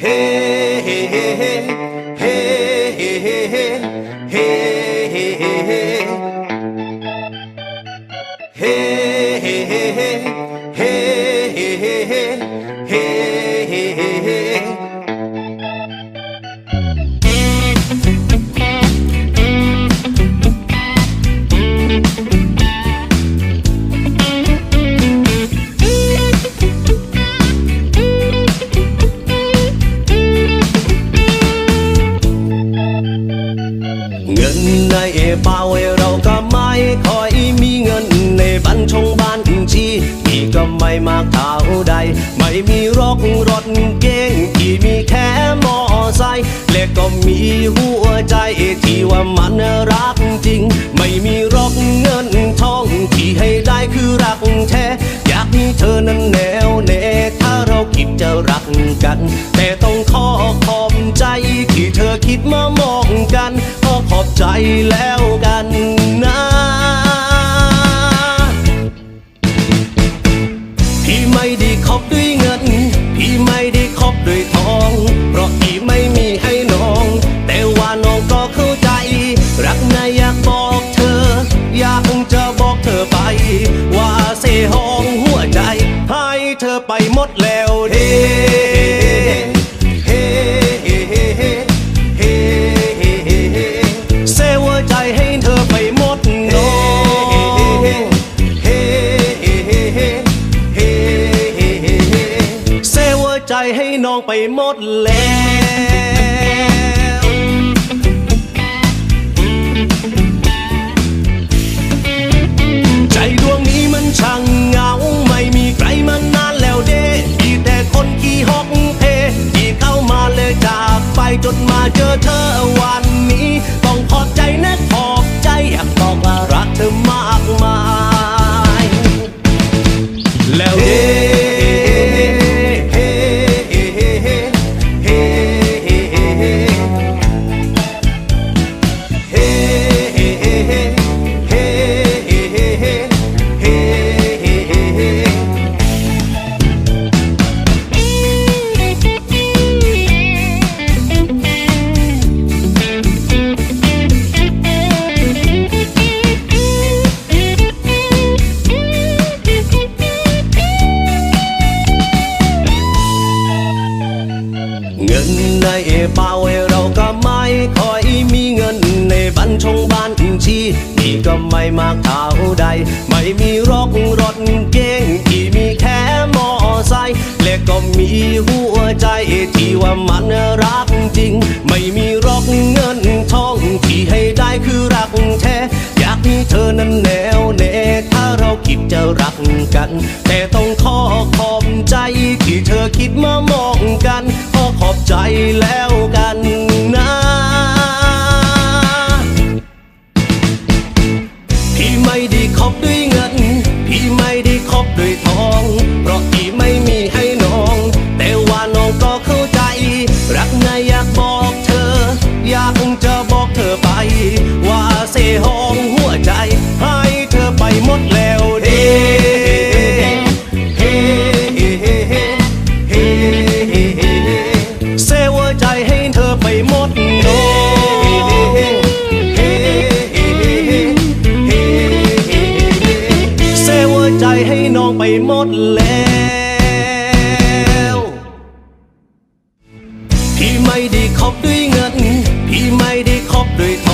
Hey, hey, hey, hey. งินในเป่าเราก็ไม่ค่อยมีเงินในบัญชงบ้านชีมีก็ไม่มากเท่าใด ไม่มีรถรถเก่งที่มีแค่มอไซค์และก็มีหัวใจที่ว่ามันรักจริง คบด้วยทอง เพราะที่ไม่มีให้น้อง แต่ว่าน้องก็เข้าใจ รักนายอยากบอกเธอ อยากจะบอกเธอไป ว่าเสห้องหัวใจให้เธอไปหมดแล้ว น้องไปหมดแล้ว ม่มากเท่าใด ไม่มีรถรถเก่งที่มีแค่มอไซค์และก็มีหัวใจที่ว่ามันรักจริง ไม่มีรกเงินทองที่ให้ได้คือรักแท้อยากให้เธอนั้นแน่วแน่ถ้าเราคิดจะรักกัน แต่ต้องขอขอบใจที่เธอคิดมามองกัน ขอขอบใจแล้ว พี่ไม่ได้คบด้วยเงิน พี่ไม่ได้คบด้วยทอง ให้น้องไปหมดแล้วพี่ไม่ได้คบด้วยเงิน พี่ไม่ได้คบด้วยท